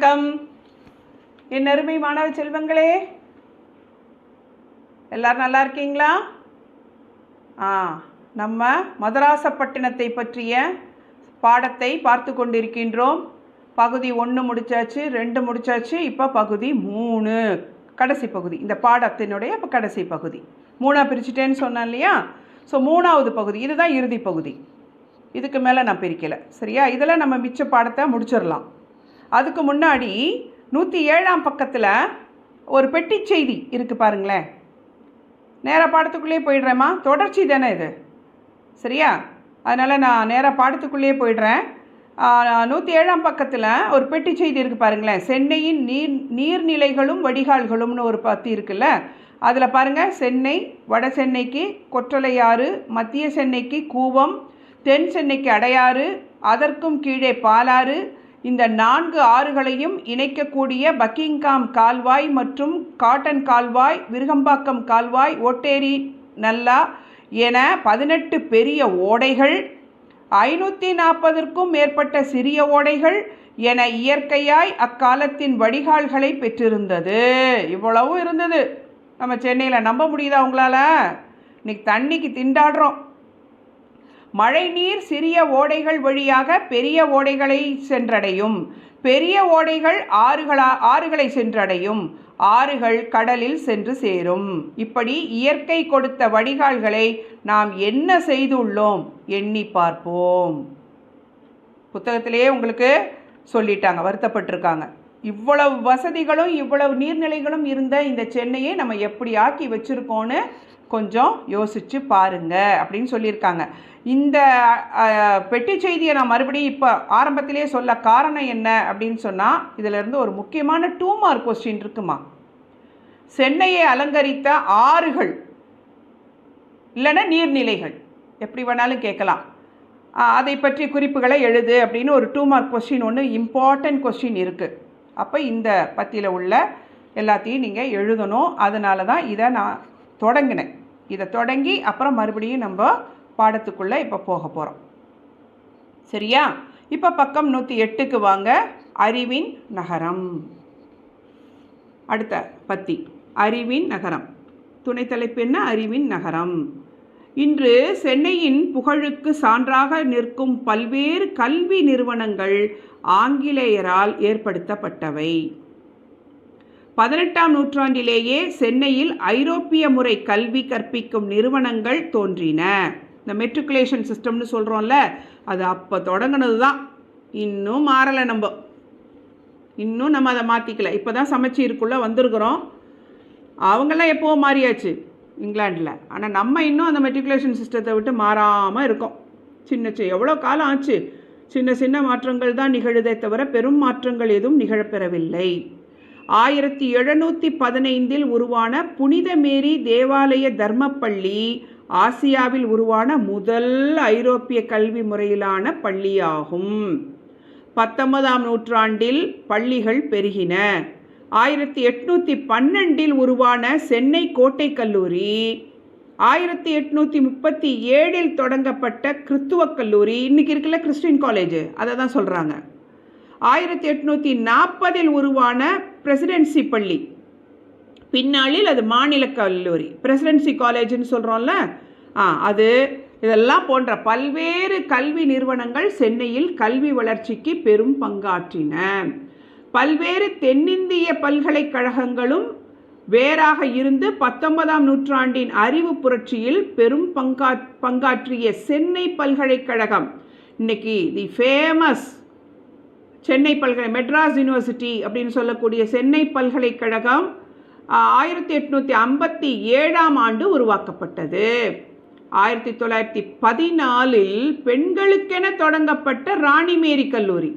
வணக்கம். என் அருமை மாணவ செல்வங்களே எல்லாரும் நல்லா இருக்கீங்களா? ஆ நம்ம மதராசப்பட்டினத்தை பற்றிய பாடத்தை பார்த்து கொண்டிருக்கின்றோம். பகுதி ஒன்று முடிச்சாச்சு ரெண்டு முடிச்சாச்சு இப்போ பகுதி மூணு. கடைசி பகுதி. இந்த பாடத்தினுடைய இப்போ கடைசி பகுதி. மூணாக பிரிச்சுட்டேன்னு சொன்னேன் இல்லையா? ஸோ மூணாவது பகுதி. இதுதான் இறுதி பகுதி. இதுக்கு மேலே நான் பிரிக்கலை. சரியா? இதில் நம்ம மிச்ச பாடத்தை முடிச்சிடலாம். அதுக்கு முன்னாடி நூற்றி ஏழாம் பக்கத்தில் ஒரு பெட்டி செய்தி இருக்குது பாருங்களேன். நேராக பாடத்துக்குள்ளேயே போயிடுறேம்மா. தொடர்ச்சி தானே இது? சரியா? அதனால் நான் நேராக பாடத்துக்குள்ளேயே போயிடுறேன். நூற்றி ஏழாம் பக்கத்தில் ஒரு பெட்டி செய்தி இருக்குது பாருங்களேன். சென்னையின் நீர் நீர்நிலைகளும் வடிகால்களும்னு ஒரு பத்தி இருக்குல்ல? அதில் பாருங்கள் சென்னை வட சென்னைக்கு கொற்றலையாறு மத்திய சென்னைக்கு கூவம் தென் சென்னைக்கு அடையாறு அதற்கும் கீழே பாலாறு இந்த நான்கு ஆறுகளையும் இணைக்கக்கூடிய பக்கிங்காம் கால்வாய் மற்றும் காட்டன் கால்வாய் விருகம்பாக்கம் கால்வாய் ஓட்டேரி நல்லா என பதினெட்டு பெரிய ஓடைகள் ஐநூற்றி நாற்பதற்கும் மேற்பட்ட சிறிய ஓடைகள் என இயற்கையாய் அக்காலத்தின் வடிகால்களை பெற்றிருந்தது. இவ்வளவும் இருந்தது. நம்ம சென்னையில் நம்ப முடியுதா உங்களால்? இன்னைக்கு தண்ணிக்கு திண்டாடுறோம். மழைநீர் சிறிய ஓடைகள் வழியாக பெரிய ஓடைகளை சென்றடையும். பெரிய ஓடைகள் ஆறுகளா ஆறுகளை சென்றடையும். ஆறுகள் கடலில் சென்று சேரும். இப்படி இயற்கை கொடுத்த வடிகால்களை நாம் என்ன செய்துள்ளோம்? எண்ணி பார்ப்போம். புத்தகத்திலேயே உங்களுக்கு சொல்லிட்டாங்க வருத்தப்பட்டிருக்காங்க. இவ்வளவு வசதிகளும் இவ்வளவு நீர்நிலைகளும் இருந்த இந்த சென்னையை நம்ம எப்படி ஆக்கி வச்சுருக்கோன்னு கொஞ்சம் யோசித்து பாருங்க அப்படின்னு சொல்லியிருக்காங்க. இந்த பெட்டி செய்தியை நான் மறுபடியும் இப்போ ஆரம்பத்திலே சொல்ல காரணம் என்ன அப்படின்னு சொன்னால் இதிலிருந்து ஒரு முக்கியமான டூ மார்க் கொஸ்டின் இருக்குமா? சென்னையை அலங்கரித்த ஆறுகள் இல்லைன்னா நீர்நிலைகள் எப்படி வேணாலும் கேட்கலாம். அதை பற்றி குறிப்புகளை எழுது அப்படின்னு ஒரு டூ மார்க் கொஸ்டின் ஒன்று இம்பார்ட்டன்ட் கொஸ்டின் இருக்குது அப்போ இந்த பத்தியில் உள்ள எல்லாத்தையும் நீங்கள் எழுதணும். அதனால தான் இதை நான் தொடங்கினேன். இதை தொடங்கி அப்புறம் மறுபடியும் நம்ம பாடத்துக்குள்ளே இப்போ போக போகிறோம் சரியா? இப்போ பக்கம் நூற்றி எட்டுக்கு வாங்க. அறிவின் நகரம். அடுத்த பத்தி. அறிவின் நகரம். துணைத்தலைப்பு என்ன? அறிவின் நகரம். இன்று சென்னையின் புகழுக்கு சான்றாக நிற்கும் பல்வேறு கல்வி நிறுவனங்கள் ஆங்கிலேயரால் ஏற்படுத்தப்பட்டவை. பதினெட்டாம் நூற்றாண்டிலேயே சென்னையில் ஐரோப்பிய முறை கல்வி கற்பிக்கும் நிறுவனங்கள் தோன்றின. இந்த மெட்ரிகுலேஷன் சிஸ்டம்னு சொல்கிறோம்ல அது அப்போ தொடங்கினது தான் இன்னும் மாறலை நம்ம. இன்னும் நம்ம அதை மாற்றிக்கல இப்போ தான் சமைச்சீருக்குள்ளே வந்திருக்கிறோம். அவங்களாம் எப்போவோ மாறியாச்சு இங்கிலாண்டில் ஆனால் நம்ம இன்னும் அந்த மெட்ரிகுலேஷன் சிஸ்டத்தை விட்டு மாறாமல் இருக்கோம். சின்ன சின்ன எவ்வளோ காலம் ஆச்சு? சின்ன சின்ன மாற்றங்கள் தான் நிகழுதே தவிர பெரும் மாற்றங்கள் எதுவும் நிகழப்பெறவில்லை. ஆயிரத்தி எழுநூற்றி பதினைந்தில் உருவான புனித மேரி தேவாலய தர்மப்பள்ளி ஆசியாவில் உருவான முதல் ஐரோப்பிய கல்வி முறையிலான பள்ளியாகும். பத்தொன்பதாம் நூற்றாண்டில் பள்ளிகள் பெருகின. ஆயிரத்தி எட்நூற்றி பன்னெண்டில் உருவான சென்னை கோட்டை கல்லூரி. ஆயிரத்தி எட்நூற்றி முப்பத்தி ஏழில் தொடங்கப்பட்ட கிறித்துவ கல்லூரி. இன்றைக்கி இருக்குல்ல கிறிஸ்டின் காலேஜ். அதை தான் சொல்கிறாங்க ஆயிரத்தி எட்நூற்றி நாற்பதில் உருவான பிரசிடென்சி பள்ளி. பின்னாளில் அது மாநில கல்லூரி. பிரசிடென்சி காலேஜ்னு சொல்கிறோம்ல ஆ அது இதெல்லாம் போன்ற பல்வேறு கல்வி நிறுவனங்கள் சென்னையில் கல்வி வளர்ச்சிக்கு பெரும் பங்காற்றின. பல்வேறு தென்னிந்திய பல்கலைக்கழகங்களும் வேறாக இருந்து பத்தொன்பதாம் நூற்றாண்டின் அறிவு புரட்சியில் பெரும் பங்கா பங்காற்றிய சென்னை பல்கலைக்கழகம். இன்னைக்கு தி ஃபேமஸ் சென்னை பல்கலை மெட்ராஸ் யூனிவர்சிட்டி அப்படின்னு சொல்லக்கூடிய சென்னை பல்கலைக்கழகம் ஆயிரத்தி எட்நூற்றி ஐம்பத்தி ஏழாம் ஆண்டு உருவாக்கப்பட்டது. ஆயிரத்தி தொள்ளாயிரத்தி பதினாலில் பெண்களுக்கென தொடங்கப்பட்ட ராணிமேரி கல்லூரி.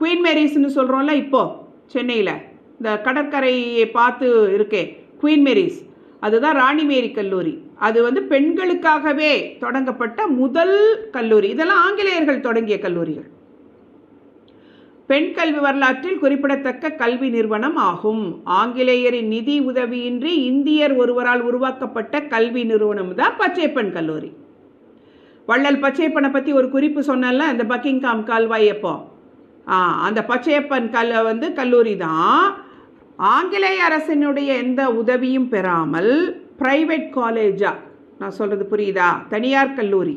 குயின் மேரிஸ்னு சொல்கிறோம்ல இப்போது சென்னையில். இந்த கடற்கரையை பார்த்து இருக்கே குயின் மேரிஸ் அதுதான் ராணிமேரி கல்லூரி. அது வந்து பெண்களுக்காகவே தொடங்கப்பட்ட முதல் கல்லூரி. இதெல்லாம் ஆங்கிலேயர்கள் தொடங்கிய கல்லூரிகள். பெண் கல்வி வரலாற்றில் குறிப்பிடத்தக்க கல்வி நிறுவனம் ஆகும். ஆங்கிலேயரின் நிதி உதவியின்றி இந்தியர் ஒருவரால் உருவாக்கப்பட்ட கல்வி நிறுவனம் தான் பச்சைப்பெண் கல்லூரி. வள்ளல் பச்சைப்பனை பற்றி ஒரு குறிப்பு சொன்னல இந்த பக்கிங்காம் கால்வாய் எப்போ? ஆ அந்த பச்சையப்பன் கல் வந்து கல்லூரி தான் ஆங்கிலேய அரசினுடைய எந்த உதவியும் பெறாமல் ப்ரைவேட் காலேஜா நான் சொல்கிறது புரியுதா? தனியார் கல்லூரி.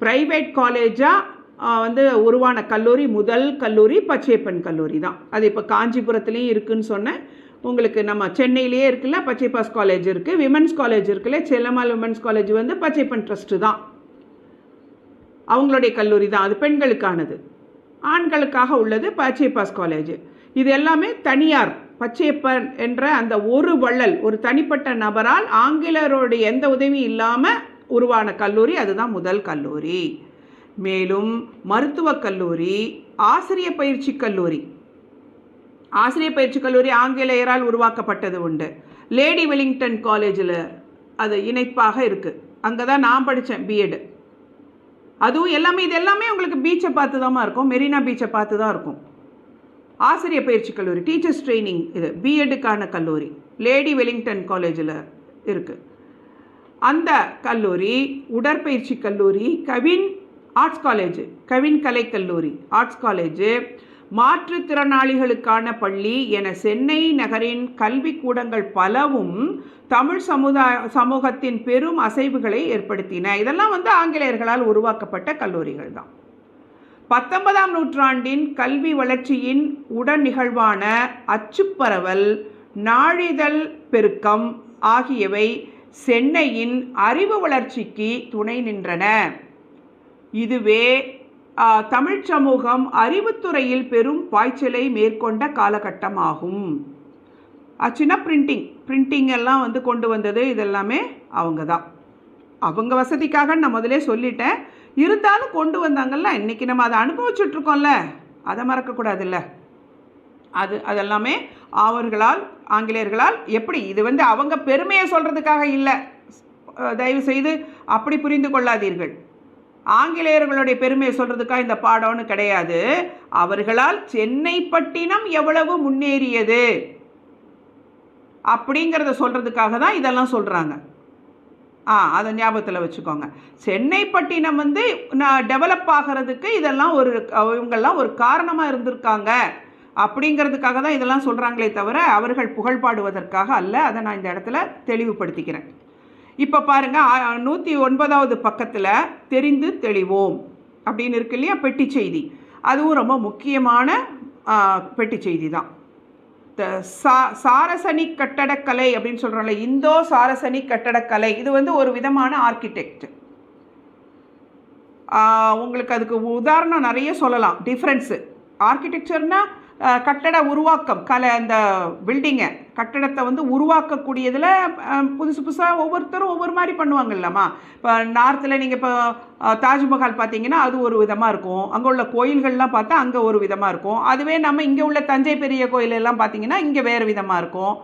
ப்ரைவேட் காலேஜாக வந்து உருவான கல்லூரி முதல் கல்லூரி பச்சையப்பன் கல்லூரி தான். அது இப்போ காஞ்சிபுரத்துலேயும் இருக்குதுன்னு சொன்னேன். உங்களுக்கு நம்ம சென்னையிலேயே இருக்குல்ல பச்சைப்பாஸ் காலேஜ் இருக்குது விமன்ஸ் காலேஜ் இருக்குல்ல செல்லம்மாள் விமன்ஸ் காலேஜ் வந்து பச்சைப்பன் ட்ரஸ்ட்டு தான். அவங்களுடைய கல்லூரி தான். அது பெண்களுக்கானது. ஆண்களுக்காக உள்ளது பச்சைப்பாஸ் காலேஜ். இது எல்லாமே தனியார் பச்சையப்பன் என்ற அந்த ஒரு வள்ளல் ஒரு தனிப்பட்ட நபரால் ஆங்கிலருடைய எந்த உதவியும் இல்லாமல் உருவான கல்லூரி. அதுதான் முதல் கல்லூரி. மேலும் மருத்துவக் கல்லூரி ஆசிரியர் பயிற்சி கல்லூரி. ஆசிரிய பயிற்சி கல்லூரி ஆங்கிலேயரால் உருவாக்கப்பட்டது உண்டு. லேடி வெலிங்டன் காலேஜில் அது இணைப்பாக இருக்குது அங்கே தான் நான் படித்தேன் பிஎட் அதுவும் எல்லாமே இது எல்லாமே உங்களுக்கு பீச்சை பார்த்து தான் இருக்கும். மெரினா பீச்சை பார்த்து தான் இருக்கும். ஆசிரியர் பயிற்சி கல்லூரி டீச்சர்ஸ் ட்ரைனிங் இது பிஎட்டுக்கான கல்லூரி லேடி வெலிங்டன் காலேஜில் இருக்குது அந்த கல்லூரி உடற்பயிற்சி கல்லூரி கவின் ஆர்ட்ஸ் காலேஜ் கவின் கலை கல்லூரி ஆர்ட்ஸ் காலேஜு மாற்றுத்திறனாளிகளுக்கான பள்ளி என சென்னை நகரின் கல்விக்கூடங்கள் பலவும் தமிழ் சமுதாய சமூகத்தின் பெரும் அசைவுகளை ஏற்படுத்தின. இதெல்லாம் வந்து ஆங்கிலேயர்களால் உருவாக்கப்பட்ட கல்லூரிகள் தான். பத்தொன்பதாம் நூற்றாண்டின் கல்வி வளர்ச்சியின் உடன் நிகழ்வான அச்சுப்பரவல் நாளிதழ் பெருக்கம் ஆகியவை சென்னையின் அறிவு வளர்ச்சிக்கு துணை நின்றன. இதுவே தமிழ் தமிழ்ச் சமூகம் அறிவுத்துறையில் பெரும் பாய்ச்சலை மேற்கொண்ட காலகட்டமாகும். ஆ, சின்ன பிரிண்டிங் பிரிண்டிங் எல்லாம் வந்து கொண்டு வந்தது இதெல்லாமே அவங்க தான் அவங்க வசதிக்காக நான் முதலே சொல்லிட்டேன். இருந்தாலும் கொண்டு வந்தாங்கல்ல இன்றைக்கி நம்ம அதை அனுபவிச்சுட்ருக்கோம்ல அதை மறக்கக்கூடாதுல்ல. அது அதெல்லாமே அவர்களால் ஆங்கிலேயர்களால் எப்படி இது வந்து அவங்க பெருமையை சொல்கிறதுக்காக இல்லை. தயவு செய்து அப்படி புரிந்து கொள்ளாதீர்கள். ஆங்கிலேயர்களுடைய பெருமையை சொல்கிறதுக்காக இந்த பாடம்னு கிடையாது. அவர்களால் சென்னை பட்டினம் எவ்வளவு முன்னேறியது? அப்படிங்கிறத சொல்கிறதுக்காக தான் இதெல்லாம் சொல்கிறாங்க ஆ அதை ஞாபகத்தில் வச்சுக்கோங்க. சென்னை பட்டினம் வந்து நான் டெவலப் ஆகிறதுக்கு இதெல்லாம் ஒரு இவங்கெல்லாம் ஒரு காரணமாக இருந்திருக்காங்க. அப்படிங்கிறதுக்காக தான் இதெல்லாம் சொல்கிறாங்களே தவிர அவர்கள் புகழ் பாடுவதற்காக அல்ல. அதை நான் இந்த இடத்துல தெளிவுபடுத்திக்கிறேன். இப்போ பாருங்கள் நூற்றி ஒன்பதாவது பக்கத்தில் தெரிந்து தெளிவோம் அப்படின்னு இருக்கு இல்லையா பெட்டி செய்தி. அதுவும் ரொம்ப முக்கியமான பெட்டி செய்தி தான். த சா சாரசனி கட்டடக்கலை அப்படின்னு சொல்கிறோம்ல இந்தோ சாரசனி கட்டடக்கலை இது வந்து ஒரு விதமான ஆர்கிடெக்ட் உங்களுக்கு அதுக்கு உதாரணம் நிறைய சொல்லலாம். டிஃப்ரென்ஸு ஆர்கிடெக்சர்னால் கட்டட உருவாக்கம் கலை அந்த பில்டிங்கை கட்டடத்தை வந்து உருவாக்கக்கூடியதில் புதுசு புதுசாக ஒவ்வொருத்தரும் ஒவ்வொரு மாதிரி பண்ணுவாங்கல்லம்மா. இப்போ நார்த்தில் நீங்கள் இப்போ தாஜ்மஹால் பார்த்தீங்கன்னா அது ஒரு விதமாக இருக்கும். அங்கே உள்ள கோயில்கள்லாம் பார்த்தா அங்கே ஒரு விதமாக இருக்கும். அதுவே நம்ம இங்கே உள்ள தஞ்சை பெரிய கோயில் எல்லாம் பார்த்தீங்கன்னா இங்கே வேறு விதமாக இருக்கும்.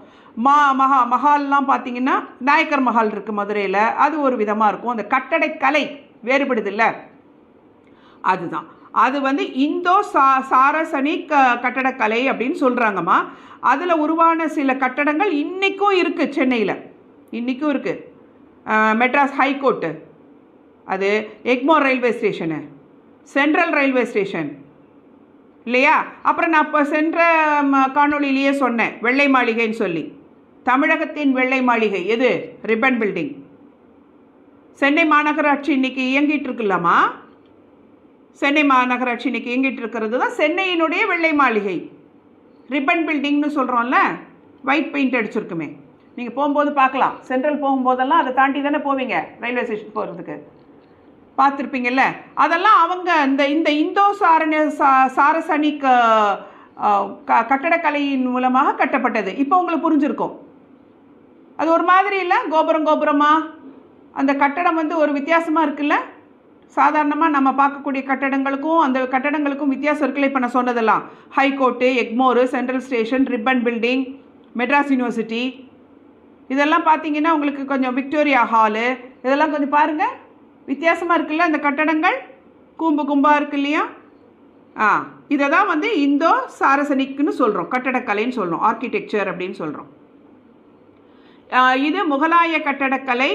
மா மகா மஹால்லாம் பார்த்தீங்கன்னா நாயக்கர் மஹால் இருக்குது மதுரையில். அது ஒரு விதமாக இருக்கும். அந்த கட்டடக்கலை வேறுபடுதில்ல. அதுதான். அது வந்து இந்தோ சா சாரசனி க கட்டடக்கலை அப்படின்னு சொல்கிறாங்கம்மா அதில் உருவான சில கட்டடங்கள் இன்றைக்கும் இருக்குது சென்னையில். இன்றைக்கும் இருக்குது மெட்ராஸ் ஹைகோர்ட்டு அது Egmore railway station. Central railway station. இல்லையா? அப்புறம் நான் இப்போ சென்ற ம, காணொளியிலேயே சொன்னேன். வெள்ளை மாளிகைன்னு சொல்லி. தமிழகத்தின் வெள்ளை மாளிகை. எது? Ribbon building. சென்னை மாநகராட்சி இன்றைக்கி இயங்கிட்டு இருக்குல்லம்மா. சென்னை மாநகராட்சி இன்னைக்கு இயங்கிட்டு இருக்கிறது தான் சென்னையினுடைய வெள்ளை மாளிகை. ரிப்பன் பில்டிங்னு சொல்கிறோம்ல ஒயிட் பெயிண்ட் அடிச்சிருக்குமே. நீங்கள் போகும்போது பார்க்கலாம். சென்ட்ரல் போகும்போதெல்லாம் அதை தாண்டி தானே போவீங்க ரயில்வே ஸ்டேஷன் போகிறதுக்கு பார்த்துருப்பீங்கல்ல? அதெல்லாம் அவங்க இந்த இந்த இந்தோ சாரண சா சாரசனிக் க கட்டடக்கலையின் மூலமாக கட்டப்பட்டது. இப்போ உங்களுக்கு புரிஞ்சிருக்கும். அது ஒரு மாதிரி இல்லை? கோபுரம் கோபுரமாக அந்த கட்டடம் வந்து ஒரு வித்தியாசமாக இருக்குல்ல? சாதாரணமாக நம்ம பார்க்கக்கூடிய கட்டடங்களுக்கும் அந்த கட்டடங்களுக்கும் வித்தியாசம் இருக்குல்ல இப்போ நான் சொன்னதெல்லாம். High court Egmore central station Ripon building Madras university இதெல்லாம் பார்த்தீங்கன்னா உங்களுக்கு கொஞ்சம் விக்டோரியா ஹாலு இதெல்லாம் கொஞ்சம் பாருங்கள் வித்தியாசமாக இருக்குல்ல அந்த கட்டடங்கள். கூம்பு கும்பாக இருக்கு இல்லையா? ஆ இதை தான் வந்து இந்தோ சாரசனிக்னு சொல்கிறோம் கட்டடக்கலைன்னு சொல்கிறோம் ஆர்கிடெக்சர் அப்படின்னு சொல்கிறோம் இது முகலாய கட்டடக்கலை.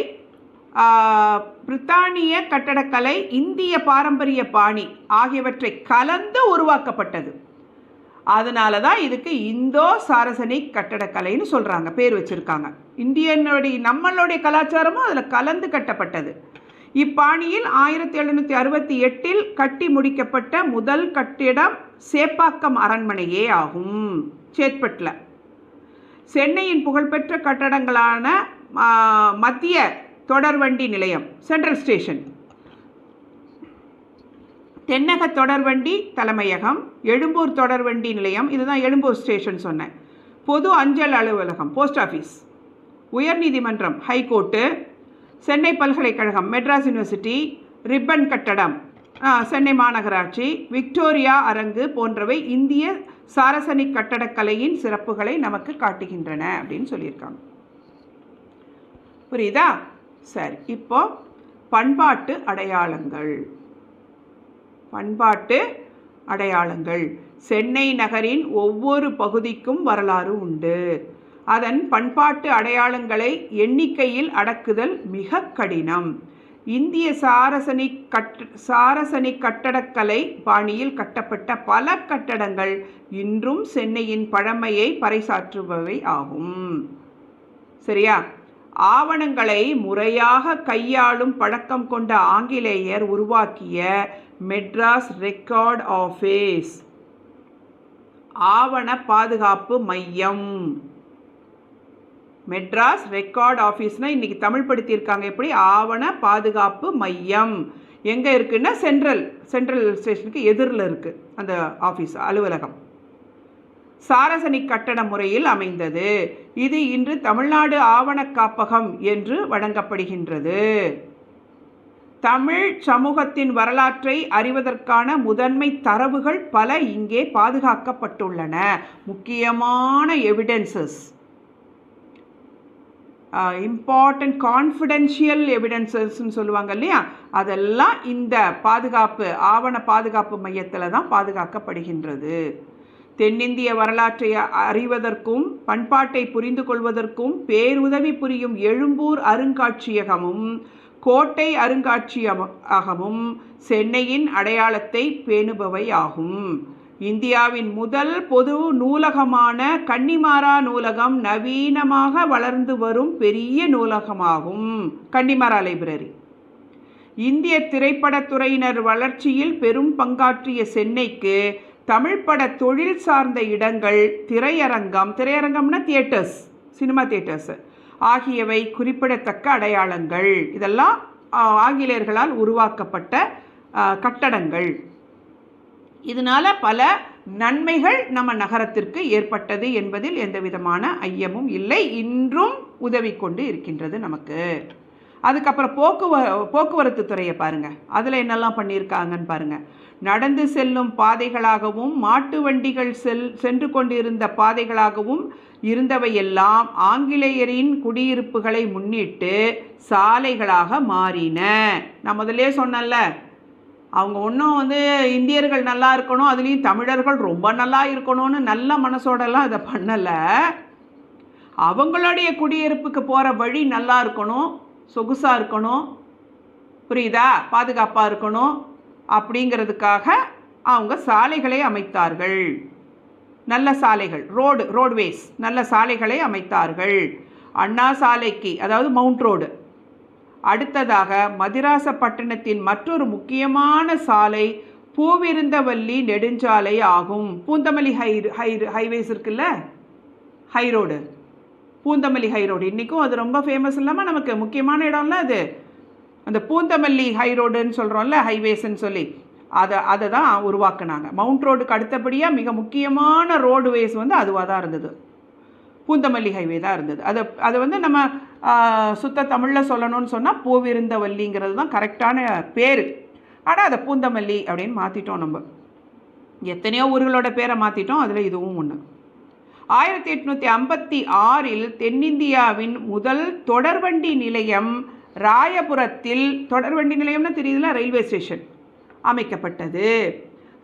பிரித்தானிய கட்டடக்கலை இந்திய பாரம்பரிய பாணி ஆகியவற்றை கலந்து உருவாக்கப்பட்டது. அதனால தான் இதுக்கு இந்தோ சாரசனிக் கட்டடக்கலைன்னு சொல்கிறாங்க பேர் வச்சுருக்காங்க. இந்தியனுடைய நம்மளுடைய கலாச்சாரமும் அதில் கலந்து கட்டப்பட்டது. இப்பாணியில் ஆயிரத்தி எழுநூற்றி அறுபத்தி எட்டில் கட்டி முடிக்கப்பட்ட முதல் கட்டிடம் சேப்பாக்கம் அரண்மனையே ஆகும் சேத்பட்டில் சென்னையின் புகழ்பெற்ற கட்டடங்களான மத்திய தொடர்வண்டி நிலையம் சென்ட்ரல் ஸ்டேஷன் தென்னக தொடர்வண்டி தலைமையகம் எழும்பூர் தொடர்வண்டி நிலையம் இதுதான் எழும்பூர் ஸ்டேஷன் சொன்னேன். பொது அஞ்சல் அலுவலகம் போஸ்ட் ஆஃபீஸ் உயர்நீதிமன்றம் ஹைகோர்ட்டு சென்னை பல்கலைக்கழகம் மெட்ராஸ் யூனிவர்சிட்டி ரிப்பன் கட்டடம் ஆ, சென்னை மாநகராட்சி விக்டோரியா அரங்கு போன்றவை இந்திய சாரசனிக் கட்டடக்கலையின் சிறப்புகளை நமக்கு காட்டுகின்றன அப்படின்னு சொல்லியிருக்காங்க. புரியுதா? சரி இப்போ பண்பாட்டு அடையாளங்கள். பண்பாட்டு அடையாளங்கள். சென்னை நகரின் ஒவ்வொரு பகுதிக்கும் வரலாறு உண்டு. அதன் பண்பாட்டு அடையாளங்களை எண்ணிக்கையில் அடக்குதல் மிக கடினம். இந்திய சாரசனிக் கட் சாரசனிக் கட்டடக்கலை பாணியில் கட்டப்பட்ட பல கட்டடங்கள் இன்றும் சென்னையின் பழமையை பறைசாற்றுபவை ஆகும். சரியா? ஆவணங்களை முறையாக கையாளும் பழக்கம் கொண்ட ஆங்கிலேயர் உருவாக்கிய மெட்ராஸ் ரெக்கார்ட் ஆஃபீஸ். ஆவண பாதுகாப்பு மையம். மெட்ராஸ் ரெக்கார்ட் ஆஃபீஸ்னால் இன்றைக்கி தமிழ் படுத்தியிருக்காங்க எப்படி? ஆவண பாதுகாப்பு மையம். எங்கே இருக்குன்னா சென்ட்ரல் சென்ட்ரல் ஸ்டேஷனுக்கு எதிரில் இருக்குது அந்த ஆஃபீஸ் அலுவலகம். சாரசனிக் கட்டண முறையில் அமைந்தது. இது இன்று தமிழ்நாடு ஆவணக் காப்பகம் என்று வழங்கப்படுகின்றது. தமிழ் சமூகத்தின் வரலாற்றை அறிவதற்கான முதன்மை தரவுகள் பல இங்கே பாதுகாக்கப்பட்டுள்ளன. முக்கியமான எவிடன்சஸ் இம்பார்ட்டன்ட் கான்ஃபிடென்ஷியல் எவிடன்சஸ்ன்னு சொல்லுவாங்க இல்லையா? அதெல்லாம் இந்த பாதுகாப்பு ஆவண பாதுகாப்பு மையத்தில் தான் பாதுகாக்கப்படுகின்றது. தென்னிந்திய வரலாற்றை அறிவதற்கும் பண்பாட்டை புரிந்து கொள்வதற்கும் பேருதவி புரியும் எழும்பூர் அருங்காட்சியகமும் கோட்டை அருங்காட்சியகமும் சென்னையின் அடையாளத்தை பேணுபவை ஆகும் இந்தியாவின் முதல் பொது நூலகமான கன்னிமாரா நூலகம் நவீனமாக வளர்ந்து வரும் பெரிய நூலகமாகும். Connemara library. இந்திய திரைப்படத்துறையினர் வளர்ச்சியில் பெரும் பங்காற்றிய சென்னைக்கு தமிழ் பட தொழில் சார்ந்த இடங்கள் திரையரங்கம் திரையரங்கம்னா தியேட்டர்ஸ் சினிமா தியேட்டர்ஸ் ஆகியவை குறிப்பிடத்தக்க அடையாளங்கள். இதெல்லாம் ஆங்கிலேயர்களால் உருவாக்கப்பட்ட கட்டடங்கள். இதனால பல நன்மைகள் நம்ம நகரத்திற்கு ஏற்பட்டது என்பதில் எந்த விதமான ஐயமும் இல்லை. இன்றும் உதவி கொண்டு இருக்கின்றது நமக்கு. அதுக்கப்புறம் போக்குவ போக்குவரத்து துறையை பாருங்கள் அதில் என்னெல்லாம் பண்ணியிருக்காங்கன்னு பாருங்கள் நடந்து செல்லும் பாதைகளாகவும் மாட்டு வண்டிகள் செல் சென்று கொண்டிருந்த பாதைகளாகவும் இருந்தவையெல்லாம் ஆங்கிலேயரின் குடியிருப்புகளை முன்னிட்டு சாலைகளாக மாறின. நான் முதல்லே சொன்னேன்ல அவங்க ஒன்றும் வந்து இந்தியர்கள் நல்லா இருக்கணும் அதுலேயும் தமிழர்கள் ரொம்ப நல்லா இருக்கணும்னு நல்ல மனசோடலாம் இதை பண்ணலை. அவங்களுடைய குடியிருப்புக்கு போகிற வழி நல்லா இருக்கணும் சொகுசாக இருக்கணும் புரியுதா? பாதுகாப்பாக இருக்கணும். அப்படிங்கிறதுக்காக அவங்க சாலைகளை அமைத்தார்கள். நல்ல சாலைகள் ரோடு ரோட்வேஸ் நல்ல சாலைகளை அமைத்தார்கள். அண்ணா சாலைக்கு அதாவது மவுண்ட் ரோடு அடுத்ததாக மதிராசப்பட்டினத்தின் மற்றொரு முக்கியமான சாலை பூவிருந்தவல்லி நெடுஞ்சாலை ஆகும். பூந்தமல்லி ஹை ஹை ஹைவேஸ் இருக்குல்ல? High road Poonamallee high road இன்றைக்கும் அது ரொம்ப ஃபேமஸ் இல்லாமல் நமக்கு முக்கியமான இடம்ல அது அந்த பூந்தமல்லி ஹை ரோடுன்னு சொல்கிறோம்ல ஹைவேஸ்ன்னு சொல்லி அதை அதை தான் உருவாக்குனாங்க மவுண்ட் ரோடுக்கு அடுத்தபடியாக மிக முக்கியமான ரோடுவேஸ் வந்து அதுவாக தான் இருந்தது. பூந்தமல்லி ஹைவே தான் இருந்தது. அதை அதை வந்து நம்ம சுத்த தமிழில் சொல்லணும்னு சொன்னால் பூவிருந்தவல்லிங்கிறது தான் கரெக்டான பேர். ஆனால் அதை பூந்தமல்லி அப்படின்னு மாற்றிட்டோம் நம்ம. எத்தனையோ ஊர்களோட பேரை மாற்றிட்டோம் அதில் இதுவும் ஒன்று ஆயிரத்தி எட்நூற்றி ஐம்பத்தி ஆறில் தென்னிந்தியாவின் முதல் தொடர்வண்டி நிலையம் ராயபுரத்தில் தொடர்வண்டி நிலையம்னு தெரியுதுல ரயில்வே ஸ்டேஷன் அமைக்கப்பட்டது.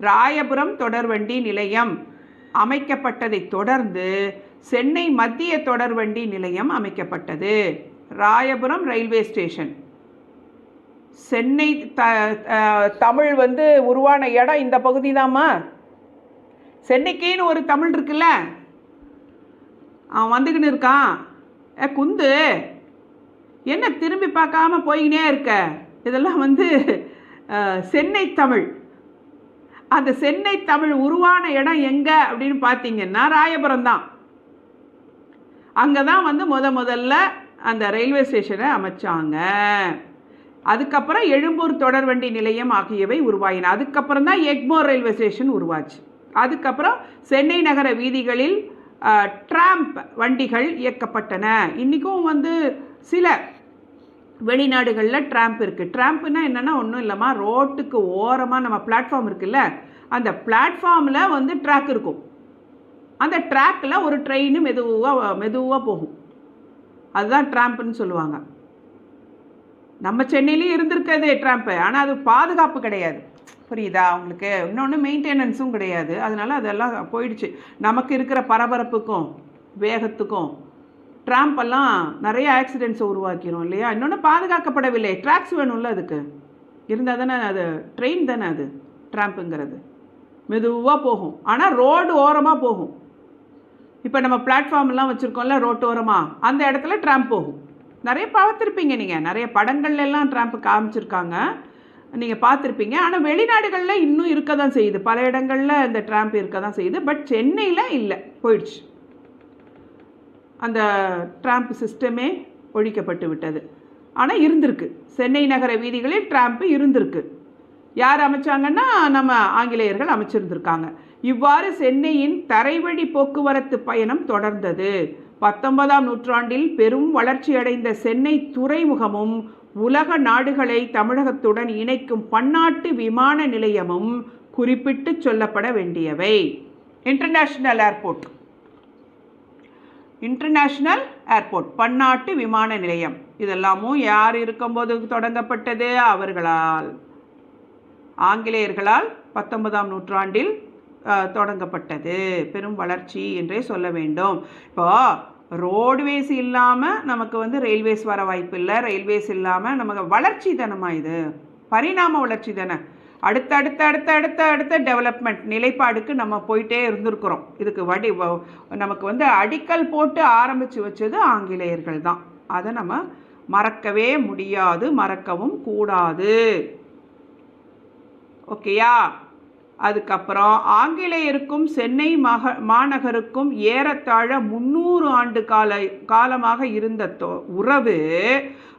ராயபுரம் தொடர்வண்டி நிலையம் அமைக்கப்பட்டதைத் தொடர்ந்து சென்னை மத்திய தொடர்வண்டி நிலையம் அமைக்கப்பட்டது. ராயபுரம் ரயில்வே ஸ்டேஷன் சென்னை த தமிழ் வந்து உருவான இடம் இந்த பகுதி தாம்மா சென்னைக்குன்னு ஒரு தமிழ் இருக்குல்ல? அவன் வந்துக்கின்னு இருக்கான். ஏ குந்து. என்ன திரும்பி பார்க்காம போயினே இருக்க? இதெல்லாம் வந்து சென்னை தமிழ். அந்த சென்னை தமிழ் உருவான இடம் எங்கே அப்படின்னு பார்த்தீங்கன்னா ராயபுரம் தான். அங்கே தான் வந்து முத முதல்ல அந்த ரயில்வே ஸ்டேஷனை அமைச்சாங்க. அதுக்கப்புறம் எழும்பூர் தொடர்வண்டி நிலையம் ஆகியவை உருவாயின. அதுக்கப்புறம் தான் எக்மோர் ரயில்வே ஸ்டேஷன் உருவாச்சு. அதுக்கப்புறம் சென்னை நகர வீதிகளில் ட்ராம்ப் வண்டிகள் இயக்கப்பட்டன. இன்றைக்கும் வந்து சில வெளிநாடுகளில் ட்ராம்ப் இருக்குது ட்ராம்ப்னா என்னென்னா ஒன்றும் இல்லைம்மா ரோட்டுக்கு ஓரமாக நம்ம பிளாட்ஃபார்ம் இருக்குல்ல அந்த பிளாட்ஃபார்மில் வந்து ட்ராக் இருக்கும். அந்த ட்ராக்கில் ஒரு ட்ரெயின் மெதுவாக மெதுவாக போகும். அதுதான் ட்ராம்ப்னு சொல்லுவாங்க. நம்ம சென்னையிலையும் இருந்திருக்கிறது ட்ராம்ப்பு ஆனால் அது பாதுகாப்பு கிடையாது. புரியுதா? உங்களுக்கு இன்னொன்று மெயின்டெனன்ஸும் கிடையாது. அதனால் அதெல்லாம் போயிடுச்சு. நமக்கு இருக்கிற பரபரப்புக்கும் வேகத்துக்கும் ட்ராம்ப் எல்லாம் நிறைய ஆக்சிடென்ட்ஸை உருவாக்கிரும் இல்லையா? இன்னொன்று பாதுகாக்கப்படவில்லை. ட்ராக்ஸ் வேணும்ல அதுக்கு. இருந்தால் தானே அது ட்ரெயின் தானே அது ட்ராம்ப்புங்கிறது மெதுவாக போகும். ஆனால் ரோடு ஓரமாக போகும். இப்போ நம்ம பிளாட்ஃபார்ம்லாம் வச்சுருக்கோம்ல ரோட்டு ஓரமாக அந்த இடத்துல ட்ராம்ப் போகும். நிறைய பார்த்துருப்பீங்க நீங்கள் நிறைய படங்கள்லாம் ட்ராம்ப் காமிச்சிருக்காங்க. நீங்கள் பார்த்துருப்பீங்க. ஆனால் வெளிநாடுகளில் இன்னும் இருக்க தான் செய்யுது. பல இடங்களில் இந்த ட்ராம்ப் இருக்க தான் செய்யுது. பட் சென்னையில் இல்லை. போயிடுச்சு. அந்த ட்ராம்ப் சிஸ்டமே ஒழிக்கப்பட்டு விட்டது. ஆனால் இருந்திருக்கு. சென்னை நகர வீதிகளில் ட்ராம்ப்பு இருந்திருக்கு. யார் அமைச்சாங்கன்னா நம்ம ஆங்கிலேயர்கள் அமைச்சிருந்திருக்காங்க. இவ்வாறு சென்னையின் தரைவழி போக்குவரத்து பயணம் தொடர்ந்தது. பத்தொன்பதாம் நூற்றாண்டில் பெரும் வளர்ச்சியடைந்த சென்னை துறைமுகமும் உலக நாடுகளை தமிழகத்துடன் இணைக்கும் பன்னாட்டு விமான நிலையமும் குறிப்பிட்டு சொல்லப்பட வேண்டியவை. இன்டர்நேஷ்னல் ஏர்போர்ட் இன்டர்நேஷ்னல் ஏர்போர்ட் பன்னாட்டு விமான நிலையம். இதெல்லாமும் யார் இருக்கும்போது தொடங்கப்பட்டது? அவர்களால். ஆங்கிலேயர்களால் பத்தொன்பதாம் நூற்றாண்டில் தொடங்கப்பட்டது. பெரும் வளர்ச்சி என்றே சொல்ல வேண்டும். இப்போ ரோடுவேஸ் இல்லாமல் நமக்கு வந்து ரயில்வேஸ் வர வாய்ப்பு இல்லை ரயில்வேஸ் இல்லாமல் நமக்கு வளர்ச்சி தானம்மா இது? பரிணாம வளர்ச்சி தானே. அடுத்த அடுத்த அடுத்த அடுத்த அடுத்த டெவலப்மெண்ட் நிலைப்பாடுக்கு நம்ம போயிட்டே இருந்திருக்கிறோம். இதுக்கு வடி வ- நமக்கு வந்து அடிக்கல் போட்டு ஆரம்பித்து வச்சது ஆங்கிலேயர்கள் தான். அதை நம்ம மறக்கவே முடியாது மறக்கவும் கூடாது. ஓகேயா? அதுக்கப்புறம் ஆங்கிலேயருக்கும் சென்னை மக மாநகருக்கும் ஏறத்தாழ முந்நூறு ஆண்டு கால காலமாக இருந்த தொ- உறவு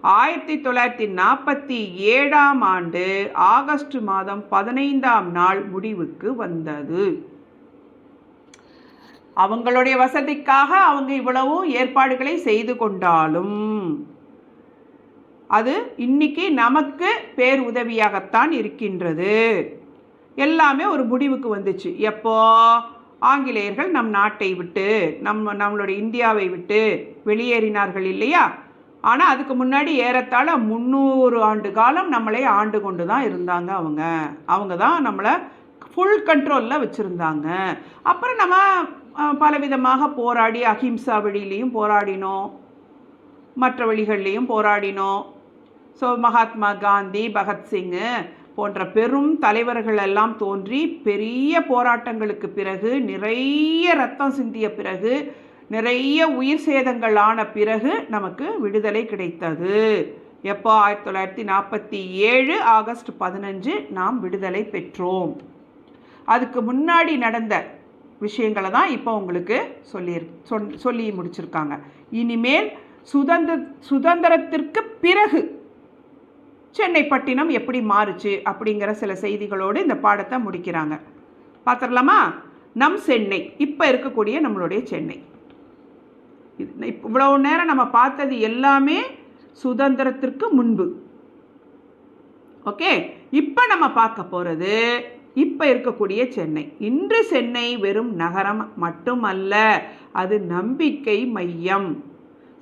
ஆயிரத்தி தொள்ளாயிரத்தி நாற்பத்தி ஏழாம் ஆண்டு ஆகஸ்ட் மாதம் பதினைந்தாம் நாள் முடிவுக்கு வந்தது. அவங்களுடைய வசதிக்காக அவங்க இவ்வளவும் ஏற்பாடுகளை செய்து கொண்டாலும் அது இன்னைக்கு நமக்கு பேர் உதவியாகத்தான் இருக்கின்றது. எல்லாமே ஒரு முடிவுக்கு வந்துச்சு. எப்போ? ஆங்கிலேயர்கள் நம் நாட்டை விட்டு நம்ம நம்மளுடைய இந்தியாவை விட்டு வெளியேறினார்கள் இல்லையா? ஆனால் அதுக்கு முன்னாடி ஏறத்தாழ முந்நூறு ஆண்டு காலம் நம்மளை ஆண்டு கொண்டு தான் இருந்தாங்க அவங்க. அவங்க தான் நம்மளை ஃபுல் கண்ட்ரோலில் வச்சுருந்தாங்க. அப்புறம் நம்ம பலவிதமாக போராடி அஹிம்சா வழியிலையும் போராடினோம். மற்ற வழிகள்லேயும் போராடினோம். ஸோ மகாத்மா காந்தி பகத்சிங்கு போன்ற பெரும் தலைவர்கள் எல்லாம் தோன்றி பெரிய போராட்டங்களுக்கு பிறகு நிறைய ரத்தம் சிந்திய பிறகு நிறைய உயிர் சேதங்கள் ஆன பிறகு நமக்கு விடுதலை கிடைத்தது. எப்போ? ஆயிரத்தி தொள்ளாயிரத்தி நாற்பத்தி ஏழு ஆகஸ்ட் பதினஞ்சு நாம் விடுதலை பெற்றோம். அதுக்கு முன்னாடி நடந்த விஷயங்களை தான் இப்போ உங்களுக்கு சொல்லி சொல்லி முடிச்சிருக்காங்க. இனிமேல் சுதந்திர சுதந்திரத்திற்கு பிறகு சென்னை பட்டினம் எப்படி மாறுச்சு அப்படிங்கிற சில செய்திகளோடு இந்த பாடத்தை முடிக்கிறாங்க. பார்த்துடலாமா? நம் சென்னை இப்போ இருக்கக்கூடிய நம்மளுடைய சென்னை. இவ்வளவு நேரம் நம்ம பார்த்தது எல்லாமே சுதந்திரத்திற்கு முன்பு. ஓகே? இப்போ நம்ம பார்க்க போகிறது இப்போ இருக்கக்கூடிய சென்னை. இன்று சென்னை வெறும் நகரம் மட்டுமல்ல அது நம்பிக்கை மையம்.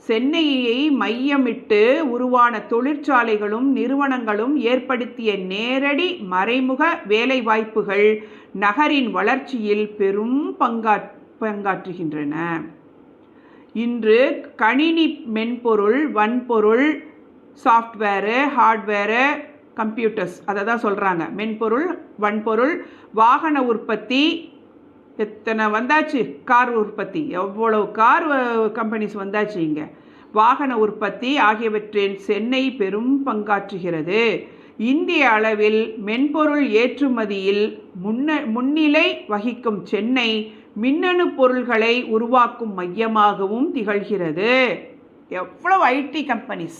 சென்னையை மையமிட்டு உருவான தொழிற்சாலைகளும் நிறுவனங்களும் ஏற்படுத்திய நேரடி மறைமுக வேலைவாய்ப்புகள் நகரின் வளர்ச்சியில் பெரும் பங்கா பங்காற்றுகின்றன. இன்று கணினி மென்பொருள் வன்பொருள் சாஃப்ட்வேரு ஹார்ட்வேரு கம்ப்யூட்டர்ஸ் அதை தான் சொல்கிறாங்க மென்பொருள் வன்பொருள் வாகன உற்பத்தி எத்தனை வந்தாச்சு? கார் உற்பத்தி. எவ்வளவு கார் கம்பெனிஸ் வந்தாச்சு இங்கே? வாகன உற்பத்தி ஆகியவற்றில் சென்னை பெரும் பங்காற்றுகிறது. இந்திய அளவில் மென்பொருள் ஏற்றுமதியில் முன்ன முன்னிலை வகிக்கும் சென்னை மின்னணு பொருள்களை உருவாக்கும் மையமாகவும் திகழ்கிறது. எவ்வளவு ஐடி கம்பெனிஸ்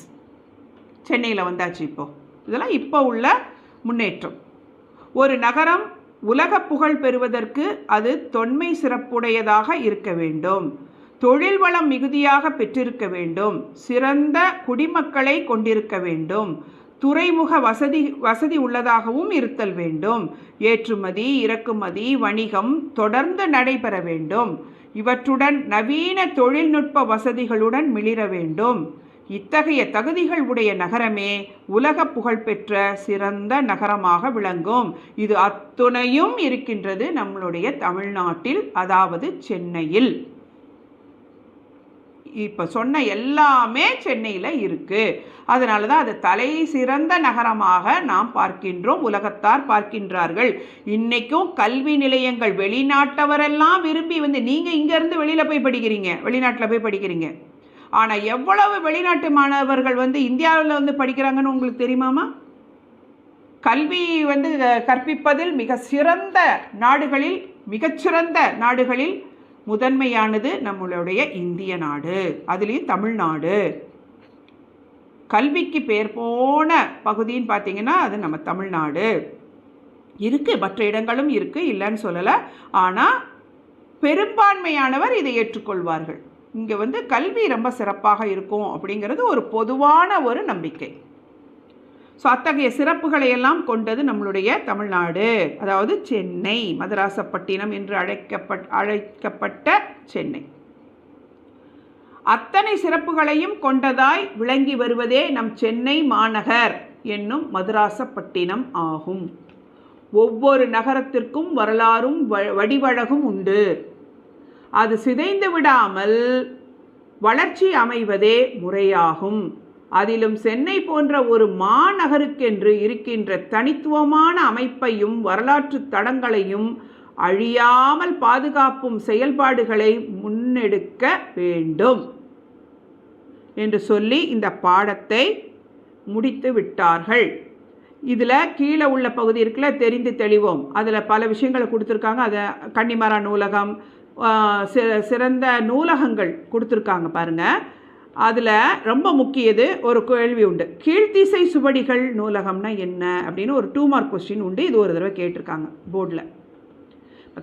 சென்னையில் வந்தாச்சு இப்போது இதெல்லாம் இப்போ உள்ள முன்னேற்றம். ஒரு நகரம் உலக புகழ் பெறுவதற்கு அது தொன்மை சிறப்புடையதாக இருக்க வேண்டும். தொழில் வளம் மிகுதியாக பெற்றிருக்க வேண்டும். சிறந்த குடிமக்களை கொண்டிருக்க வேண்டும். துறைமுக வசதி வசதி உள்ளதாகவும் இருத்தல் வேண்டும். ஏற்றுமதி இறக்குமதி வணிகம் தொடர்ந்து நடைபெற வேண்டும். இவற்றுடன் நவீன தொழில்நுட்ப வசதிகளுடன் மிளிர வேண்டும். இத்தகைய தகுதிகள் உடைய நகரமே உலக புகழ்பெற்ற சிறந்த நகரமாக விளங்கும். இது அத்துணையும் இருக்கின்றது நம்மளுடைய தமிழ்நாட்டில் அதாவது சென்னையில். இப்போ சொன்ன எல்லாமே சென்னையில் இருக்குது அதனால தான் அது தலை சிறந்த நகரமாக நாம் பார்க்கின்றோம் உலகத்தார் பார்க்கின்றார்கள். இன்றைக்கும் கல்வி நிலையங்கள் வெளிநாட்டவரெல்லாம் விரும்பி வந்து நீங்கள் இங்கேருந்து வெளியில் போய் படிக்கிறீங்க வெளிநாட்டில் போய் படிக்கிறீங்க. ஆனால் எவ்வளவு வெளிநாட்டு மாணவர்கள் வந்து இந்தியாவில் வந்து படிக்கிறாங்கன்னு உங்களுக்கு தெரியுமாமா கல்வி வந்து கற்பிப்பதில் மிக சிறந்த நாடுகளில் மிகச்சிறந்த நாடுகளில் முதன்மையானது நம்மளுடைய இந்திய நாடு அதுலேயும் தமிழ்நாடு. கல்விக்கு பேர் போன பகுதின்னு பார்த்தீங்கன்னா அது நம்ம தமிழ்நாடு. இருக்குது மற்ற இடங்களும் இருக்குது இல்லைன்னு சொல்லலை. ஆனால் பெரும்பான்மையானவர் இதை ஏற்றுக்கொள்வார்கள். இங்கே வந்து கல்வி ரொம்ப சிறப்பாக இருக்கும் அப்படிங்கிறது ஒரு பொதுவான ஒரு நம்பிக்கை. ஸோ அத்தகைய சிறப்புகளை எல்லாம் கொண்டது நம்மளுடைய தமிழ்நாடு. அதாவது சென்னை மதராசப்பட்டினம் என்று அழைக்கப்பட் அழைக்கப்பட்ட சென்னை. அத்தனை சிறப்புகளையும் கொண்டதாய் விளங்கி வருவதே நம் சென்னை மாநகர் என்னும் மதுராசப்பட்டினம் ஆகும். ஒவ்வொரு நகரத்திற்கும் வரலாறும் வடிவழகும் உண்டு. அது சிதைந்து விடாமல் வளர்ச்சி அமைவதே முறையாகும். அதிலும் சென்னை போன்ற ஒரு மாநகருக்கென்று இருக்கின்ற தனித்துவமான அமைப்பையும் வரலாற்று தடங்களையும் அழியாமல் பாதுகாப்பும் செயல்பாடுகளை முன்னெடுக்க வேண்டும் என்று சொல்லி இந்த பாடத்தை முடித்து விட்டார்கள். இதில் கீழே உள்ள பகுதி இருக்குல்ல தெரிந்து தெளிவோம். அதில் பல விஷயங்களை கொடுத்துருக்காங்க. அதை கன்னிமரா நூலகம் சிறந்த நூலகங்கள் கொடுத்துருக்காங்க பாருங்கள் அதில் ரொம்ப முக்கியது ஒரு கேள்வி உண்டு. கீழ்த்திசை சுவடிகள் நூலகம்னா என்ன? அப்படின்னு ஒரு டூ மார்க் கொஸ்டின் உண்டு. இது ஒரு தடவை கேட்டிருக்காங்க போர்டில்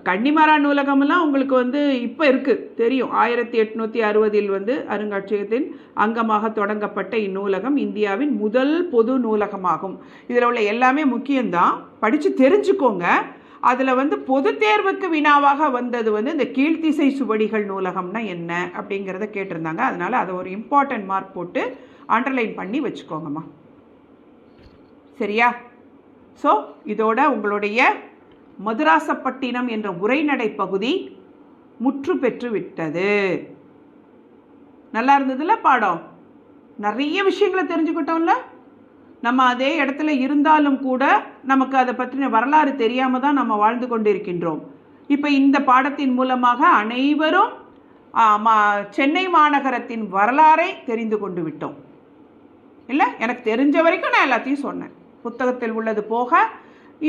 கன்னிமரா நூலகம்லாம் உங்களுக்கு வந்து இப்போ இருக்குது தெரியும். ஆயிரத்தி எட்நூற்றி அறுபதில் வந்து அருங்காட்சியகத்தின் அங்கமாக தொடங்கப்பட்ட இந்நூலகம் இந்தியாவின் முதல் பொது நூலகமாகும். இதில் உள்ள எல்லாமே முக்கியம்தான். படித்து தெரிஞ்சுக்கோங்க. அதில் வந்து பொது தேர்வுக்கு வினாவாக வந்தது வந்து இந்த கீழ்த்திசை சுவடிகள் நூலகம்னா என்ன அப்படிங்கிறத கேட்டிருந்தாங்க. அதனால் அதை ஒரு இம்பார்ட்டன்ட் மார்க் போட்டு அண்டர்லைன் பண்ணி வச்சுக்கோங்கம்மா. சரியா? ஸோ இதோட உங்களுடைய மதுராசப்பட்டினம் என்ற உரைநடை பகுதி முற்று பெற்று விட்டது. நல்லா இருந்ததுல பாடம்? நிறைய விஷயங்களை தெரிஞ்சுக்கிட்டோம்ல? நம்ம அதே இடத்துல இருந்தாலும் கூட நமக்கு அதை பற்றின வரலாறு தெரியாமல் தான் நம்ம வாழ்ந்து கொண்டிருக்கின்றோம். இப்போ இந்த பாடத்தின் மூலமாக அனைவரும் சென்னை மாநகரத்தின் வரலாறை தெரிந்து கொண்டு விட்டோம். இல்லை? எனக்கு தெரிஞ்ச வரைக்கும் நான் எல்லாத்தையும் சொன்னேன். புத்தகத்தில் உள்ளது போக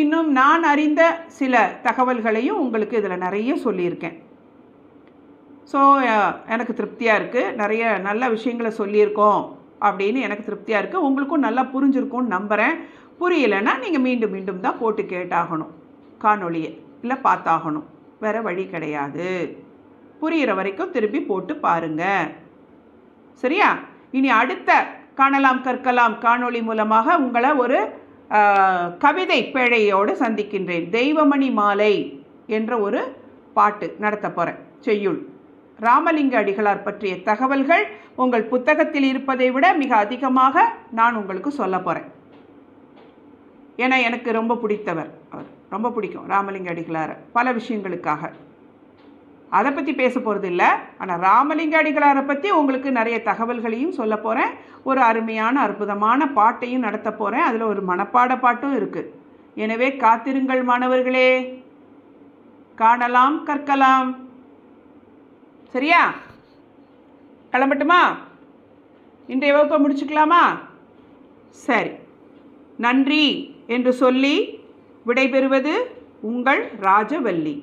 இன்னும் நான் அறிந்த சில தகவல்களையும் உங்களுக்கு இதில் நிறைய சொல்லியிருக்கேன். ஸோ எனக்கு திருப்தியாக இருக்குது நிறைய நல்ல விஷயங்களை சொல்லியிருக்கோம் அப்படின்னு எனக்கு திருப்தியாக இருக்குது உங்களுக்கும் நல்லா புரிஞ்சிருக்கும்னு நம்புகிறேன் புரியலைன்னா நீங்கள் மீண்டும் மீண்டும் தான் போட்டு கேட்டாகணும். காணொளியை இல்லை பார்த்தாகணும். வேறு வழி கிடையாது. புரிகிற வரைக்கும் திருப்பி போட்டு பாருங்கள் சரியா? இனி அடுத்த காணலாம் கற்கலாம் காணொளி மூலமாக உங்களை ஒரு கவிதை பேழையோடு சந்திக்கின்றேன். தெய்வமணி மாலை என்ற ஒரு பாட்டு நடத்த போகிறேன் செய்யுள். ராமலிங்க அடிகளார் பற்றிய தகவல்கள் உங்கள் புத்தகத்தில் இருப்பதை விட மிக அதிகமாக நான் உங்களுக்கு சொல்ல போகிறேன் ஏன்னா எனக்கு ரொம்ப பிடித்தவர் அவர். ரொம்ப பிடிக்கும். ராமலிங்க அடிகளார். பல விஷயங்களுக்காக. அதை பற்றி பேச போகிறது இல்லை. ஆனால் ராமலிங்க அடிகளாரை பற்றி உங்களுக்கு நிறைய தகவல்களையும் சொல்ல போகிறேன் ஒரு அருமையான அற்புதமான பாட்டையும் நடத்த போகிறேன் அதில் ஒரு மனப்பாட பாட்டும் இருக்குது எனவே காத்திருங்கள் மாணவர்களே. காணலாம் கற்கலாம். சரியா? கிளம்பட்டுமா? இன்றைய வகுப்பை முடிச்சுக்கலாமா? சரி. நன்றி. என்று சொல்லி விடைபெறுவது உங்கள் ராஜவல்லி.